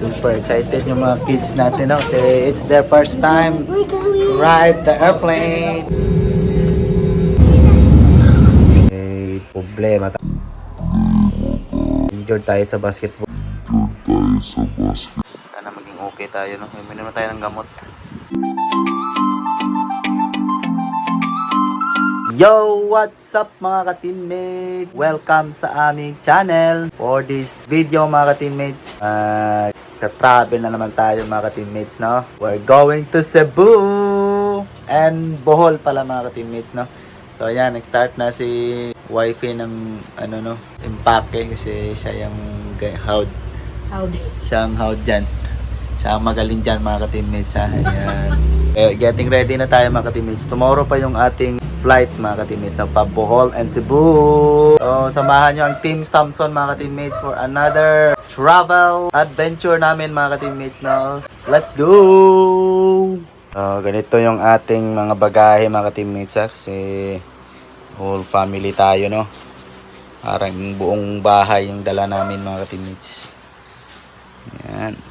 Super excited yung mga kids natin, no? Kasi it's their first time ride the airplane. May problema tayo. Injured tayo sa basketball. Sana maging okay tayo, no? May naman tayo ng gamot. Yo! What's up mga ka-teammates? Welcome sa aming channel. For this video mga ka-teammates, uh, travel na naman tayo mga ka-teammates, no? We're going to Cebu! And Bohol pala mga ka-teammates, no? So ayan, nag-start na si wifey ng ano no, impake kasi siya yung gay- howd. Howdy. Siya ang howd dyan. Siya ang magaling dyan mga ka-teammates ha. Ayan. Eh, getting ready na tayo mga ka-teammates. Tomorrow pa yung ating flight mga ka-teammates ng Bohol and Cebu. So samahan nyo ang Team Samson mga ka-teammates for another travel adventure namin mga ka-teammates no. Let's go! So, ganito yung ating mga bagahe mga ka-teammates ha. Kasi whole family tayo no. Parang buong bahay yung dala namin mga ka-teammates. Yan.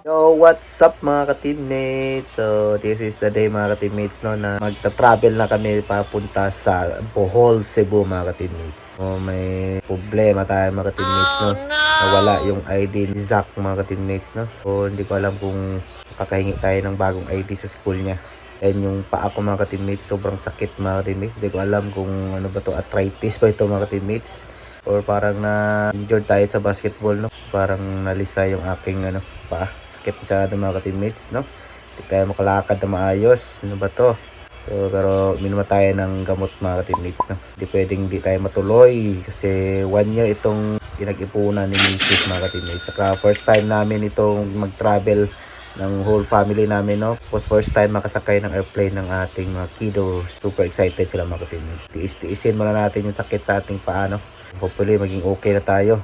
Yo, what's up mga ka-teammates? So, this is the day mga ka-teammates no, na magta-travel na kami papunta sa Bohol, Cebu mga ka-teammates. So, may problema tayo mga ka-teammates no. Nawala yung ID ni Zach mga ka-teammates no. So, hindi ko alam kung kakahingi tayo ng bagong ID sa school niya. And yung paa ko mga ka-teammates, sobrang sakit mga ka-teammates. Hindi ko alam kung ano ba to arthritis ba ito mga ka-teammates. Or parang na injured tayo sa basketball, no? Parang nalisa yung aking ano, paa. Sakit masyado mga ka-teammates, no? Hindi tayo makalakad na maayos. Ano ba to? So, pero minuma tayo ng gamot mga ka-teammates, no? Hindi pwedeng hindi tayo matuloy kasi one year itong pinag-ipunan ni Mrs. mga ka-teammates. Saka first time namin itong mag-travel ng whole family namin, no? Was first time makasakay ng airplane ng ating mga kiddos. Super excited sila mga ka-teammates. Tiis-tiisin muna natin yung sakit sa ating paa, no? Hopefully, maging okay na tayo.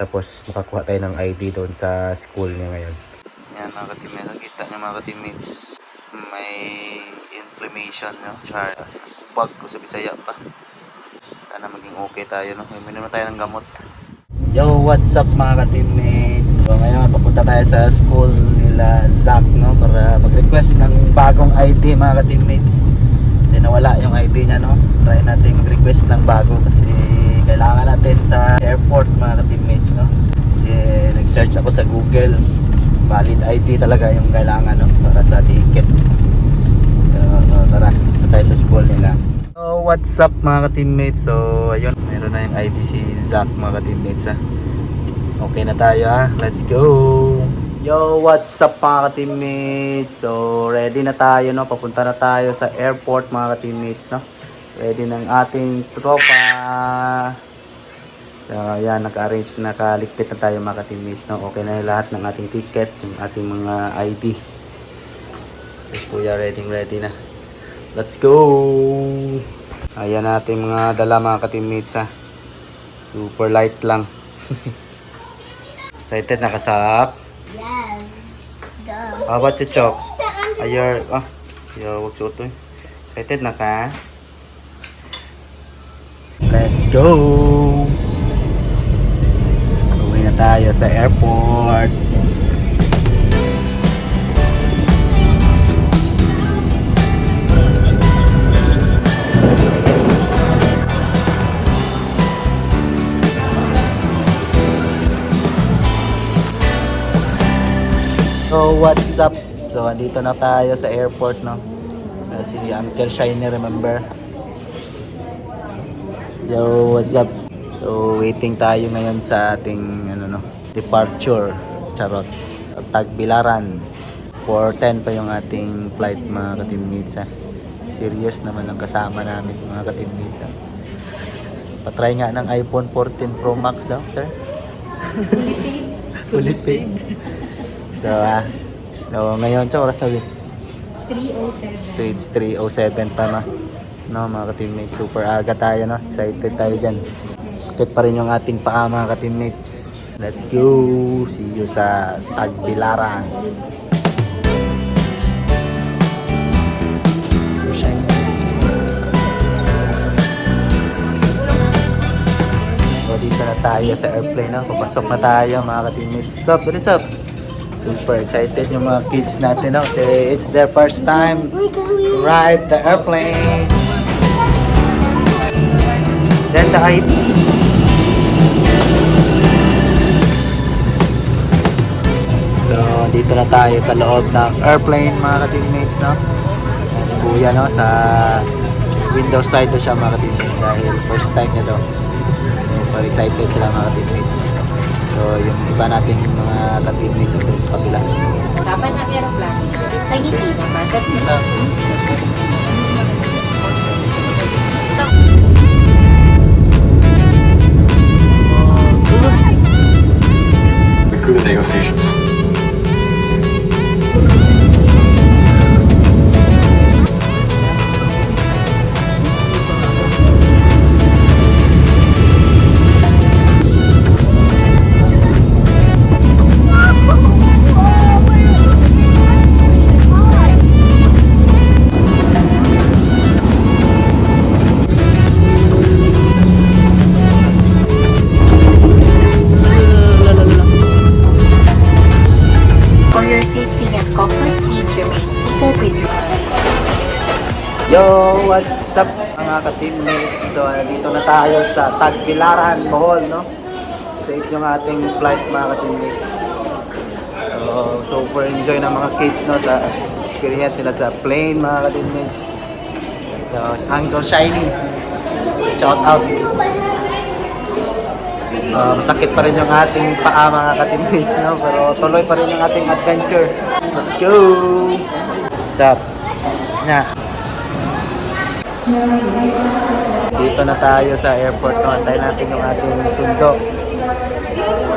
Tapos, makakuha tayo ng ID doon sa school niya ngayon. Mga ka-teammates. Nakita niyo mga ka-teammates. May inflammation, no? Char. Bug ko sa Bisaya pa. Sana maging okay tayo, no? May naman tayo ng gamot. Yo, what's up mga ka-teammates? So ngayon, papunta tayo sa school nila Zach, no? Para mag-request ng bagong ID mga ka-teammates. Kasi nawala yung ID niya, no? Try natin mag-request ng bago kasi kailangan natin sa airport mga ka-teammates, no? Kasi nag-search ako sa Google. Valid ID talaga yung kailangan, no? Para sa ticket. So, tara, tayo sa school nila. So, what's up mga ka-teammates? So, ayun, meron na yung ID si Zach mga ka-teammates ha. Okay na tayo ha. Let's go! Yo, what's up mga ka-teammates? So, ready na tayo no. Papunta na tayo sa airport mga ka-teammates no. Ready ng ating tropa. So, yan, naka-arrange, nakaligpit na tayo mga ka-teammates no. Okay na yung lahat ng ating ticket, yung ating mga ID. So, kuya, ready ready na. Let's go! Ayan natin mga dala mga ka-teammates ha. Super light lang. Excited na kasap. Yes. Duh. How about you, Chok? Ayar, ah, yo, wag suot to. eh. Excited na ka? Let's go! Tayo sa airport. So, what's up? So, andito na tayo sa airport, no? Uh, si Uncle Shiny, remember? Yo, what's up? So, waiting tayo ngayon sa ating? Departure. Charot. Tagbilaran. 4.10 pa yung ating flight, mga ka-teammates, ha? Serious naman ang kasama namin, mga ka-teammates, ha? Patry nga ng iPhone 14 Pro Max daw, sir? Fully paid. So, ah. So, ngayon, sa oras na yun. 307. So, it's 3.07 pa na. No, mga ka-teammates. Super aga tayo, no? Excited tayo dyan. Sakit pa rin yung ating paa, mga ka-teammates. Let's go! See you sa Tagbilaran. So, dito na tayo sa airplane. No? Papasok na tayo mga ka-teammates. Sup, what is up? Super excited yung mga kids natin. No? Kasi it's their first time ride the airplane. Then the I So, dito na tayo sa loob ng airplane mga ka-teammates, no? Yan si Kuya, no? Sa window side do siya mga ka-teammates dahil first time niya daw. So, very excited sila mga ka-teammates. So, yung iba nating mga ka-teammates doon sa kabila. Dapat ang aeroplano. Sa hindi naman. Crew negotiations. Yo, what's up mga ka-teammates? So, dito na tayo sa Tagbilaran, Bohol, no? Safe yung ating flight mga ka-teammates. So, super enjoy ng mga kids, no? Sa experience nila sa plane, mga ka-teammates. So, Uncle Shiny, shout out. Uh, masakit pa rin yung ating paa mga ka-teammates, no? Pero tuloy pa rin yung ating adventure. Let's go! What's up? Nya. Dito na tayo sa airport no. Antayin natin yung ating sundo.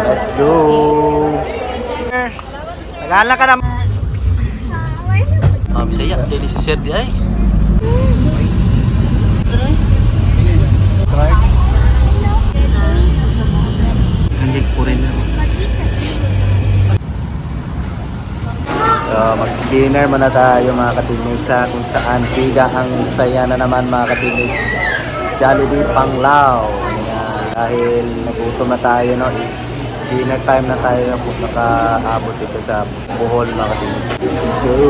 Let's go! Naghala ka na. Oh, Bisaya, dili si Sir di ay. Hindi ko rin. So, mag-dinner muna tayo mga ka-teammates ha, kung saan biga ang saya na naman mga ka-teammates. Jollibee Panglao. Dahil nagutom na tayo, no? It's dinner time na tayo na kung nakaabot dito sa Bohol mga ka-teammates. Let's go!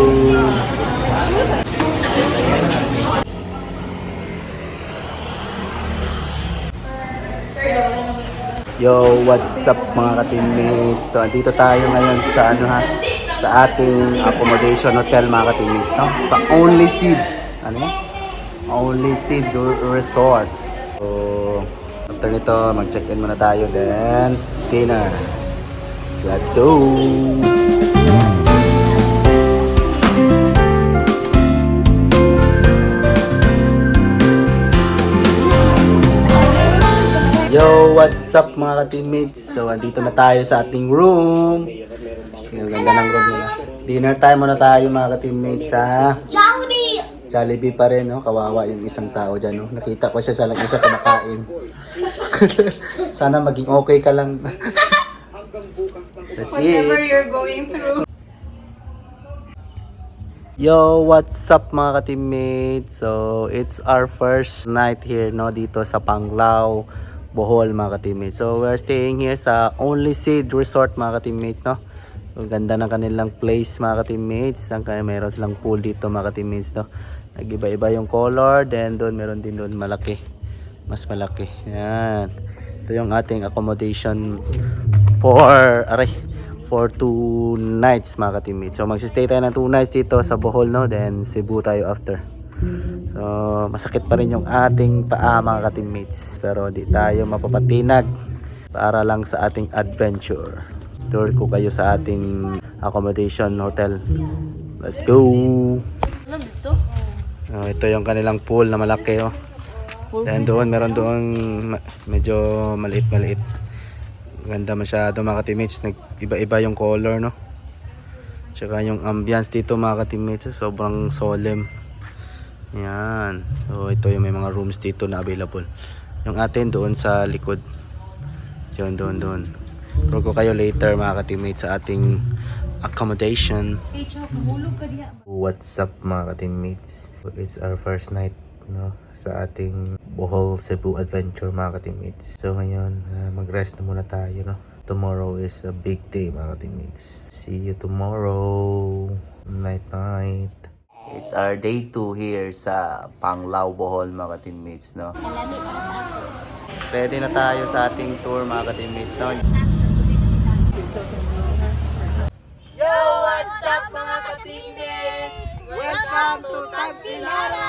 Yo, what's up mga ka-teammates? So, andito tayo ngayon sa ano ha, sa ating accommodation hotel mga ka-teammates, no? Sa Only Seed. Ano yan? Only Seed Resort. So, after nito, mag-check-in muna tayo. Then, dinner. Let's go! Yo, what's up mga ka-teammates? So, andito na tayo sa ating room. Ang ganda ng room nila. Dinner time muna tayo mga ka-teammates sa Jollibee! Jollibee pa rin, no? Kawawa yung isang tao dyan, no? Nakita ko siya sa lang isa kumakain. Sana maging okay ka lang. Let's see. you're going through. Yo, what's up mga ka-teammates? So, it's our first night here, no? Dito sa Panglao, Bohol, mga ka-teammates. So, we're staying here sa Only Seed Resort, mga ka-teammates, no? So, ganda ng kanilang place, mga ka-teammates. Ang kaya meron silang pool dito, mga ka-teammates, no? Nag-iba-iba yung color. Then, doon, meron din doon malaki. Mas malaki. Yan. Ito yung ating accommodation for, aray, for two nights mga ka-teammates. So magsistay tayo ng two nights dito sa Bohol no, then Cebu tayo after. So masakit pa rin yung ating paa mga ka-teammates, pero di tayo mapapatinag para lang sa ating adventure. Tour ko kayo sa ating accommodation hotel. Let's go! Oh, ito yung kanilang pool na malaki oh. Then doon, meron doon medyo maliit-maliit. Ganda masyado mga ka-teammates. Nag-iba-iba yung color, no? Tsaka yung ambience dito mga ka-teammates. Sobrang solemn. Yan. So ito yung may mga rooms dito na available. Yung atin doon sa likod. Yun, doon, doon. Pero ko kayo later mga ka-teammates sa ating accommodation. What's up mga ka-teammates? It's our first night no sa ating Bohol Cebu adventure mga ka-teammates. So ngayon, ah, mag-rest na muna tayo no. Tomorrow is a big day mga ka-teammates. See you tomorrow teammates or day 2 here sa Panglao, Bohol mga teammates no? Ready na tayo sa ating tour mga teammates no? Yo! What's up mga teammates? Welcome to Tagtilara!